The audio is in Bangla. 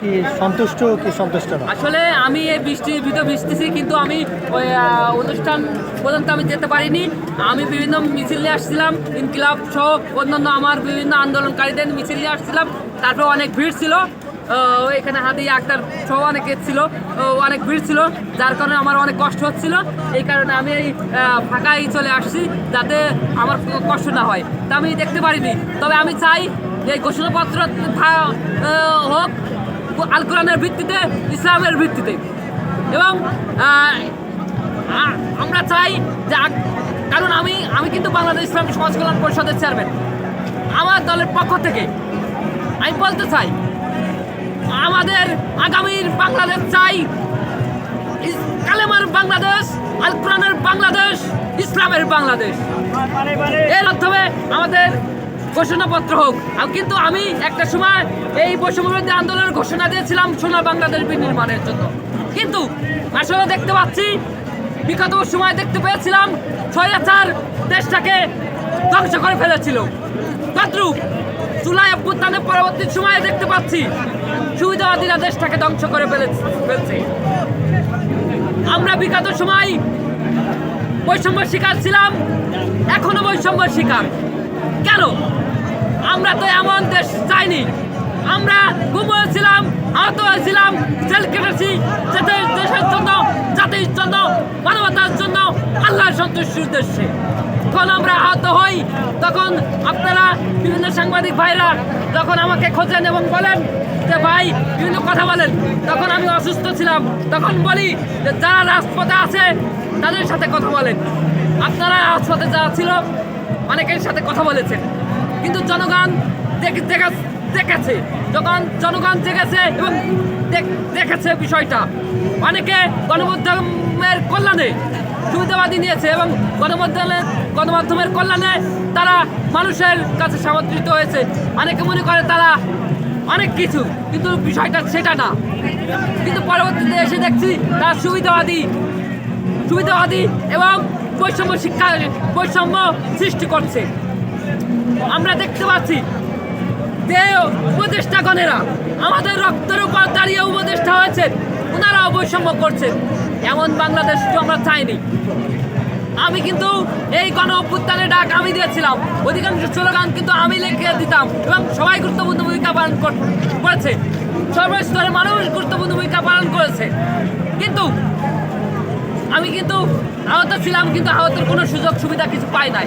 কি সন্তুষ্ট কি সন্তুষ্ট আসলে আমি এই বৃষ্টির ভিতর বৃষ্টিছি কিন্তু আমি ওই অনুষ্ঠান পর্যন্ত আমি যেতে পারিনি। আমি বিভিন্ন মিছিল আসছিলাম, ইনকিলাব সহ অন্যান্য আমার বিভিন্ন আন্দোলনকারীদের মিছিল আসছিলাম। তারপর অনেক ভিড় ছিল। এখানে হাদি আক্তার সহ অনেকে ছিল। অনেক ভিড় ছিল, যার কারণে আমার অনেক কষ্ট হচ্ছিল। এই কারণে আমি এই ফাঁকায় চলে আসছি, যাতে আমার কষ্ট না হয়। তা আমি দেখতে পারিনি। তবে আমি চাই যে ঘোষণাপত্র হোক আল কোরআনের ভিত্তিতে ইসলামের ভিত্তিতে। এবং আমরা চাই যে কারণ আমি আমি কিন্তু বাংলাদেশ ইসলাম সমাজ কল্যাণ পরিষদের চেয়ারম্যান আমার দলের পক্ষ থেকে আমি বলতে চাই আমাদের আগামীর বাংলাদেশ চাই কালেমার বাংলাদেশ আল কোরআনের বাংলাদেশ ইসলামের বাংলাদেশ। এর মাধ্যমে আমাদের ঘোষণাপত্র হোক। কিন্তু আমি একটা সময় এই বৈষম্যবিরোধী আন্দোলনের ঘোষণা দিয়েছিলাম সোনার বাংলাদেশ বিনির্মাণের জন্য। কিন্তু আসলে দেখতে পাচ্ছি, বিগত সময় দেখতে পেয়েছিলাম ছয়াচার দেশটাকে ধ্বংস করে ফেলেছিল। তদ্রুপ জুলাই অভ্যুত্থানের পরবর্তী সময়ে দেখতে পাচ্ছি সুবিধাবাদীরা দেশটাকে ধ্বংস করে ফেলেছে, ফেলছে। আমরা বিগত সময় বৈষম্য শিকার ছিলাম, এখনও বৈষম্য শিকার। কেন? আমরা তো এমন দেশ চাইনি। আমরা গুম হয়েছিলাম আহত হয়েছিলাম, জেল কেটেছি দেশের জন্য, জাতির জন্য, মানবতার জন্য, আল্লাহর সন্তুষ্টির উদ্দেশ্যে। যখন আমরা আহত হই, তখন আপনারা বিভিন্ন সাংবাদিক ভাইরা যখন আমাকে খোঁজেন এবং বলেন যে, ভাই, বিভিন্ন কথা বলেন। তখন আমি অসুস্থ ছিলাম। তখন বলি যে, যারা রাজপথে আছে, তাদের সাথে কথা বলেন। আপনারা রাজপথে যারা ছিল, অনেকের সাথে কথা বলেছেন। কিন্তু জনগণ দেখ- দেখেছে যখন জনগণ জেগেছে এবং দেখ- দেখেছে বিষয়টা। অনেকে গণমাধ্যমের কল্যাণে সুবিধাবাদী নিয়েছে এবং গণমাধ্যমের গণমাধ্যমের কল্যাণে তারা মানুষের কাছে সামর্থিত হয়েছে। অনেকে মনে করে তারা অনেক কিছু, কিন্তু বিষয়টা সেটা না। কিন্তু পরবর্তীতে এসে দেখছি তারা সুবিধাবাদী সুবিধাবাদী এবং বৈষম্য শিক্ষা, বৈষম্য সৃষ্টি করছে। আমরা দেখতে পাচ্ছি যে উপদেষ্টাগণেরা আমাদের রক্তের উপর দাঁড়িয়ে উপদেষ্টা হয়েছে ওনারা অবৈষম্য করছেন। এমন বাংলাদেশ আমরা চাইনি। আমি কিন্তু এই গণ অভ্যুত্থানের ডাক আমি দিয়েছিলাম। অধিকাংশ স্লোগান কিন্তু আমি লিখে দিতাম এবং সবাই গুরুত্বপূর্ণ ভূমিকা পালন কর- করেছে। সর্বস্তরের মানুষ গুরুত্বপূর্ণ ভূমিকা পালন করেছে। কিন্তু আমি কিন্তু আহত ছিলাম, কিন্তু আহতের কোনো সুযোগ সুবিধা কিছু পাই নাই।